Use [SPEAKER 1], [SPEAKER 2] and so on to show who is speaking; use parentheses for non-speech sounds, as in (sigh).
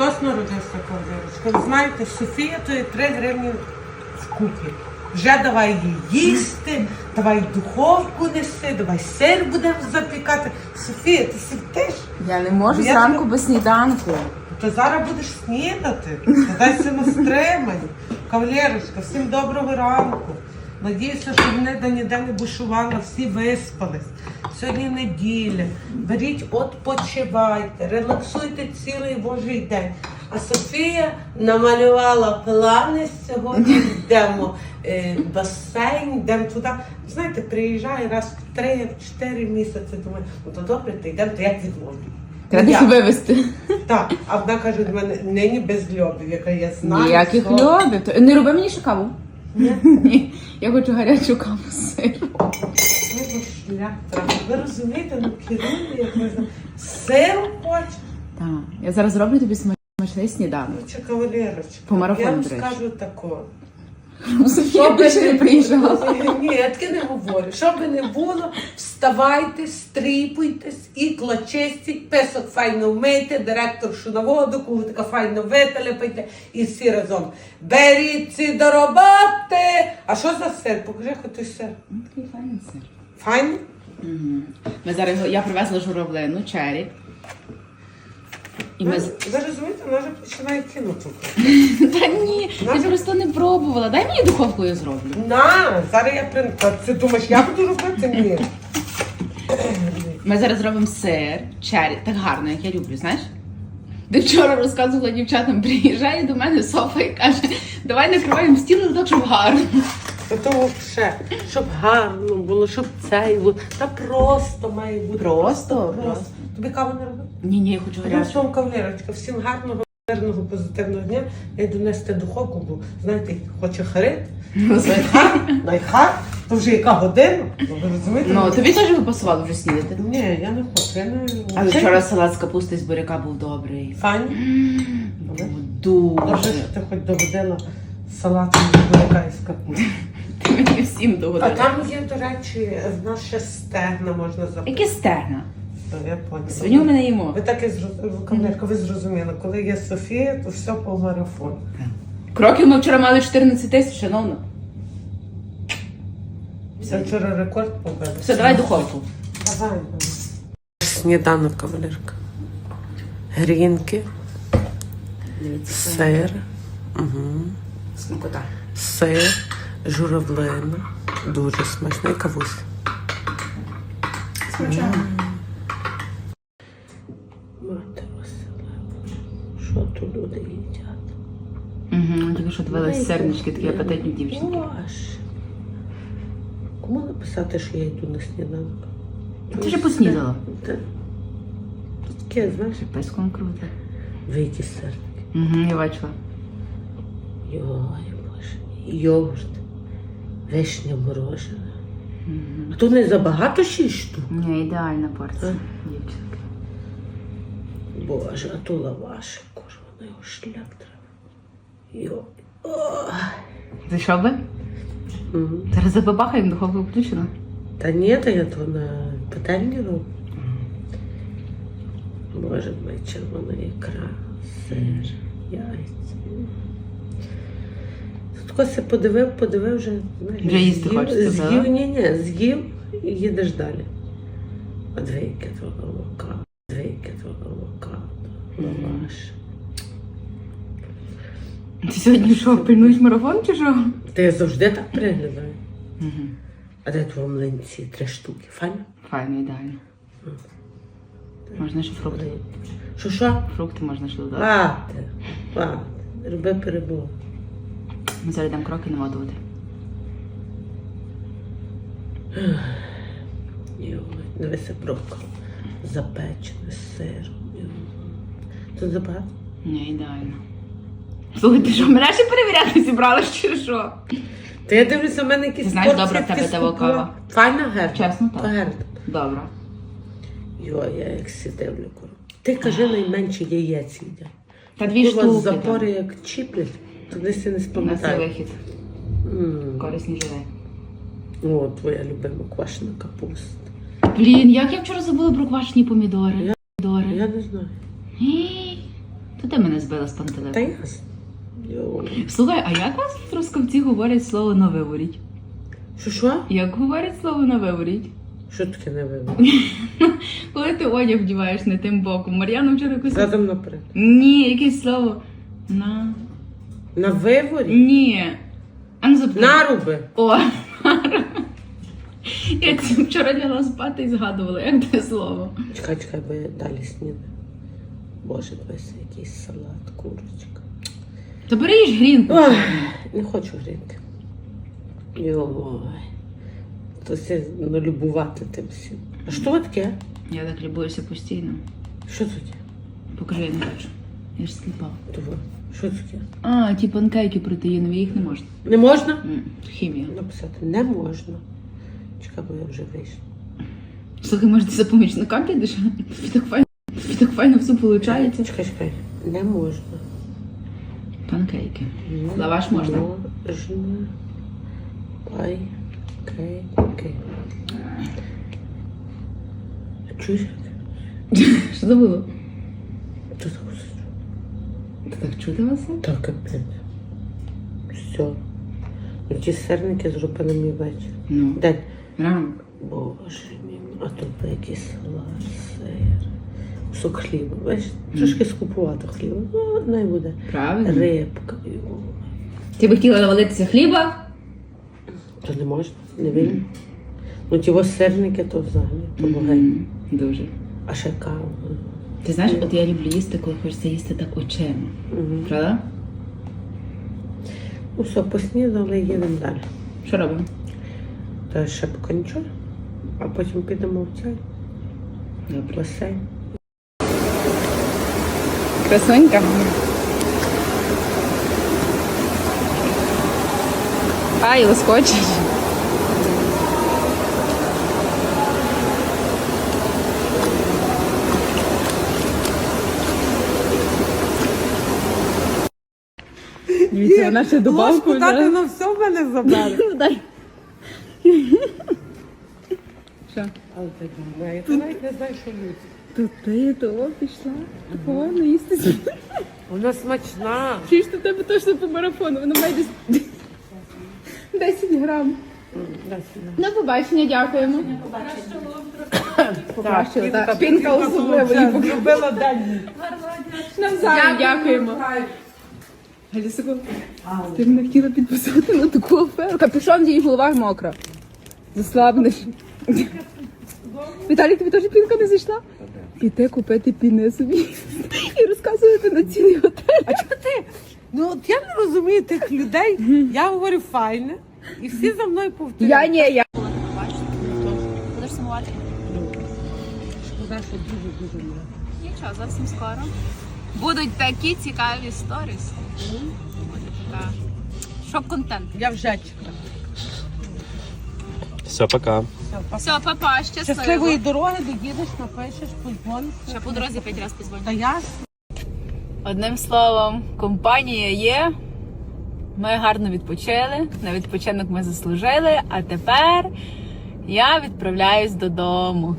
[SPEAKER 1] Христос народився, кавалерочка. Ви знаєте, Софія то є 3 гривні в купі. Вже давай її їсти, давай духовку неси, давай сир будемо запікати. Софія, ти сидиш?
[SPEAKER 2] Я не можу
[SPEAKER 1] Я
[SPEAKER 2] зранку
[SPEAKER 1] тебе-
[SPEAKER 2] без сніданку.
[SPEAKER 1] То зараз будеш снідати. Дайся на стримані. Кавалерочка, всім доброго ранку. Надіюся, що де ніде не бушували, всі виспались. Сьогодні неділя. Беріть, відпочивайте, релаксуйте цілий божий день. А Софія намалювала плани сьогодні. (laughs) Йдемо е, басейн, йдемо туди. Знаєте, приїжджає раз в 3-4 місяці. Думаю, ну то добре, то йдемо, то як відмовлю.
[SPEAKER 2] Треба
[SPEAKER 1] Я.
[SPEAKER 2] вивезти.
[SPEAKER 1] Так, а вона каже до мене, нині без льобів, яка я знаю.
[SPEAKER 2] Ніяких
[SPEAKER 1] що-
[SPEAKER 2] льодів. То- Не роби мені ще каву.
[SPEAKER 1] Ні.
[SPEAKER 2] Ні. Я хочу гарячу каву з сиром.
[SPEAKER 1] Ви розумієте, ну керує, як можна. Сиру хоче.
[SPEAKER 2] Так. Я зараз зроблю тобі смачний сніданок.
[SPEAKER 1] Ну, чи кавалерочка.
[SPEAKER 2] По марафону,
[SPEAKER 1] Я вам
[SPEAKER 2] до речі.
[SPEAKER 1] скажу такого.
[SPEAKER 2] Софія більше не приїжджала.
[SPEAKER 1] Ні, я таке не говорю. Що би не було, вставайте, стріпуйтесь, ікла чистіть, песок файно вмийте, директоршу на воду, кутика файно вителепайте і всі разом. Беріться до роботи! А що за сир? Покажи хоч той сир.
[SPEAKER 2] Ну, Такий файний сир.
[SPEAKER 1] Файний?
[SPEAKER 2] Ми зараз його- я привезла журавлину, чері. І ми... з-
[SPEAKER 1] Ви розумієте, вона вже починає кинути. (laughs)
[SPEAKER 2] Та ні, я просто не пробувала. Дай мені духовку я зроблю.
[SPEAKER 1] На, зараз я прин... Та Ти думаєш, я буду робити? Ні.
[SPEAKER 2] Ми зараз зробимо сир, чері, так гарно, як я люблю, знаєш? Ти вчора розказувала дівчатам, приїжджає до мене Софа і каже, давай накриваємо стіл так, щоб гарно.
[SPEAKER 1] Та то ще, щоб гарно було, щоб цей було. Та просто має бути.
[SPEAKER 2] Просто?
[SPEAKER 1] Просто. Тобі каву не робити?
[SPEAKER 2] Ні, ні, я хочу гарячу.
[SPEAKER 1] словом, кавалерочка, всім гарного, мирного, позитивного дня. Я йду нести духовку, бо знаєте, хоче харит. Найха, найха, то вже яка година. Ну, ви розумієте?
[SPEAKER 2] Ну, тобі теж би пасувало вже снідати.
[SPEAKER 1] Ні, я не хочу. Я не...
[SPEAKER 2] Але вчора салат з капусти з буряка був добрий.
[SPEAKER 1] Фані.
[SPEAKER 2] Був
[SPEAKER 1] Добре,
[SPEAKER 2] Дуже.
[SPEAKER 1] що ти хоч догодила салатом з буряка і з капусти.
[SPEAKER 2] Ти мені всім
[SPEAKER 1] А
[SPEAKER 2] догодила.
[SPEAKER 1] там є, до речі, в нас ще стегна можна запити.
[SPEAKER 2] Яке стегна?
[SPEAKER 1] Я поняла.
[SPEAKER 2] Свиню ми не їмо.
[SPEAKER 1] Ви так і зрозуміли, ви зрозуміли, коли є Софія, то все по марафону.
[SPEAKER 2] Кроків ми вчора мали 14 тисяч, шановно.
[SPEAKER 1] Це вчора рекорд побили.
[SPEAKER 2] Все, давай духовку.
[SPEAKER 1] Давай. Сніданок, кавалерка. Грінки, сир, угу.
[SPEAKER 2] Смакота.
[SPEAKER 1] сир, журавлина. Дуже смачний кавусь. Мати що тут люди їдять?
[SPEAKER 2] Угу, тільки що дивилась сернички, такі апетитні дівчинки.
[SPEAKER 1] Боже. Кому написати, що я йду на сніданок?
[SPEAKER 2] Ти вже поснідала.
[SPEAKER 1] Та- Таке, знаєш,
[SPEAKER 2] Песком круто.
[SPEAKER 1] вийти сердики.
[SPEAKER 2] Угу, я бачила.
[SPEAKER 1] Йой, боже. Йогурт. Вишня морожена. А то не забагато шість штук.
[SPEAKER 2] Ні, ідеальна порція, дівчинки.
[SPEAKER 1] Боже, а то лаваш, на його шлях треба.
[SPEAKER 2] Ти що би?
[SPEAKER 1] Мгм.
[SPEAKER 2] Зараз забабахаємо, духовка включена.
[SPEAKER 1] Та ні, та я то на пательні роблю. Боже мій червона ікра, сир, яйця. Тут кося подивив, подивив вже. знаєш,
[SPEAKER 2] Вже їсти
[SPEAKER 1] з'їв-
[SPEAKER 2] хочеться,
[SPEAKER 1] З'їв, ні, ні, з'їв і їдеш далі. А двійки твого авокадо, двійки твого авокадо, лаваш.
[SPEAKER 2] Ти сьогодні що, пильнуєш марафон чи що?
[SPEAKER 1] Та я завжди так приглядаю.
[SPEAKER 2] Угу.
[SPEAKER 1] А де твої млинці? Три штуки. Файно?
[SPEAKER 2] Файно, ідеально. Можна ще фрукти.
[SPEAKER 1] Що що?
[SPEAKER 2] Фрукти можна ще додати.
[SPEAKER 1] Лати, лати, роби перебор.
[SPEAKER 2] Ми зараз йдемо кроки намотувати.
[SPEAKER 1] Йой, дивися брокколи. Запечене з сиром. Йой. Забагато?
[SPEAKER 2] Ні, ідеально. Слухай, ти що, мене ще перевіряти зібралась чи що?
[SPEAKER 1] Та я дивлюся, в мене якісь
[SPEAKER 2] Ти знаєш, добра в тебе та кава?
[SPEAKER 1] Файна герда.
[SPEAKER 2] Чесно, так.
[SPEAKER 1] Герда.
[SPEAKER 2] Добре.
[SPEAKER 1] Йой, я як курва. Ти кажи найменше яєць їдять.
[SPEAKER 2] Та дві штуки.
[SPEAKER 1] запори як чіплять, то десь і не
[SPEAKER 2] там. На вихід. Корисні живе.
[SPEAKER 1] О, твоя любима квашена капуста.
[SPEAKER 2] Блін, як я вчора забула про квашені помідори.
[SPEAKER 1] Я-
[SPEAKER 2] Помідори.
[SPEAKER 1] Я не знаю.
[SPEAKER 2] То ти мене збила з пантелику.
[SPEAKER 1] Та ясно.
[SPEAKER 2] Слухай, а як вас Трускавці говорять слово на виворіть?
[SPEAKER 1] Що що?
[SPEAKER 2] Як говорять слово на виворіть?
[SPEAKER 1] Що таке не видно? (laughs)
[SPEAKER 2] Коли ти одяг вдіваєш не тим боком. Мар'яна вчора якось.
[SPEAKER 1] Задом наперед.
[SPEAKER 2] Ні, якесь слово. На.
[SPEAKER 1] На виворі?
[SPEAKER 2] Ні. А ну запитай.
[SPEAKER 1] Наруби.
[SPEAKER 2] О. (laughs) Я ці вчора лягла спати і згадувала, як те слово.
[SPEAKER 1] Чекай, чекай, бо я далі снідаю. Боже, дивися, якийсь салат, курочка.
[SPEAKER 2] То бери їж грінку.
[SPEAKER 1] Ой, не хочу грінки. Йой. То все налюбувати тим всім. А що таке?
[SPEAKER 2] Я так любуюся постійно.
[SPEAKER 1] Що тут?
[SPEAKER 2] Покажи, я не бачу. Я ж сліпа.
[SPEAKER 1] Того. Що таке?
[SPEAKER 2] А, ті панкейки протеїнові, їх не можна.
[SPEAKER 1] Не можна?
[SPEAKER 2] М, Хімія.
[SPEAKER 1] Написати не можна. Чекай, бо я вже вийшла.
[SPEAKER 2] Слухай, може ти за помічника підеш? Тобі так файно, тобі так файно все виходить.
[SPEAKER 1] Чекай, чекай. Не можна.
[SPEAKER 2] Панкейки. Лаваш можна?
[SPEAKER 1] Можна. Кей. Чуєш?
[SPEAKER 2] Що це було?
[SPEAKER 1] Тут кусочок.
[SPEAKER 2] Ти так чути вас?
[SPEAKER 1] Так, капець. Все. Ну, ті сирники зробили мій вечір.
[SPEAKER 2] Ну,
[SPEAKER 1] День.
[SPEAKER 2] ранок.
[SPEAKER 1] Боже мій, а тут якийсь салат, сир, кусок хліба. Бачиш, трошки скупувати хліба. Ну, не буде.
[SPEAKER 2] Правильно.
[SPEAKER 1] Рибка.
[SPEAKER 2] Ти би хотіла навалитися хліба?
[SPEAKER 1] То не можна, не вільно. Ну, ті ось сирники, то взагалі, то богень.
[SPEAKER 2] М, Дуже.
[SPEAKER 1] А ще кава.
[SPEAKER 2] Ти знаєш, от я люблю їсти, коли хочеться їсти так очима.
[SPEAKER 1] Угу.
[SPEAKER 2] Правда?
[SPEAKER 1] Ну все, поснідали, їдемо далі.
[SPEAKER 2] Що робимо?
[SPEAKER 1] Та ще поки нічого, а потім підемо в цей
[SPEAKER 2] Добре.
[SPEAKER 1] басейн.
[SPEAKER 2] Красунька. Ай, лоскочиш. Дивіться, вона ще добавку взяла.
[SPEAKER 1] на все в мене забрали.
[SPEAKER 2] Ну, (laughs) дай. Що?
[SPEAKER 1] Але ти думаєш, я навіть не знаю, що люди.
[SPEAKER 2] Тут ти того пішла. Повинна їсти.
[SPEAKER 1] Вона смачна.
[SPEAKER 2] Чи ж до тебе точно по марафону? Воно має десь 10 грам. На побачення, дякуємо. Покращили, так. Пінка особливо їй.
[SPEAKER 1] Любила далі.
[SPEAKER 2] Навзаєм дякуємо. Секунду. Ти мене хотіла підписати на таку аферу. Капюшон її голова мокра. Заслабнеш. Віталій, тобі теж пінка не зайшла? Піти купити піни собі і розказувати на цілий готель.
[SPEAKER 1] А чого ти? Ну от я не розумію тих людей. Я говорю файне, і всі за мною повторюють.
[SPEAKER 2] Я ні, я.
[SPEAKER 3] Будеш сумувати?
[SPEAKER 1] Шкода, що дуже дуже мало.
[SPEAKER 3] Нічого, зовсім скоро. Будуть такі цікаві сторіс. Буде шок-контент.
[SPEAKER 1] Я вже чекаю.
[SPEAKER 4] Все, пока.
[SPEAKER 3] Все, папа, щасливо.
[SPEAKER 1] Щасливої дороги, доїдеш, напишеш, позвониш.
[SPEAKER 3] Ще по дорозі п'ять разів позвоню.
[SPEAKER 1] Та я
[SPEAKER 2] Одним словом, компанія є. Ми гарно відпочили. На відпочинок ми заслужили. А тепер я відправляюсь додому.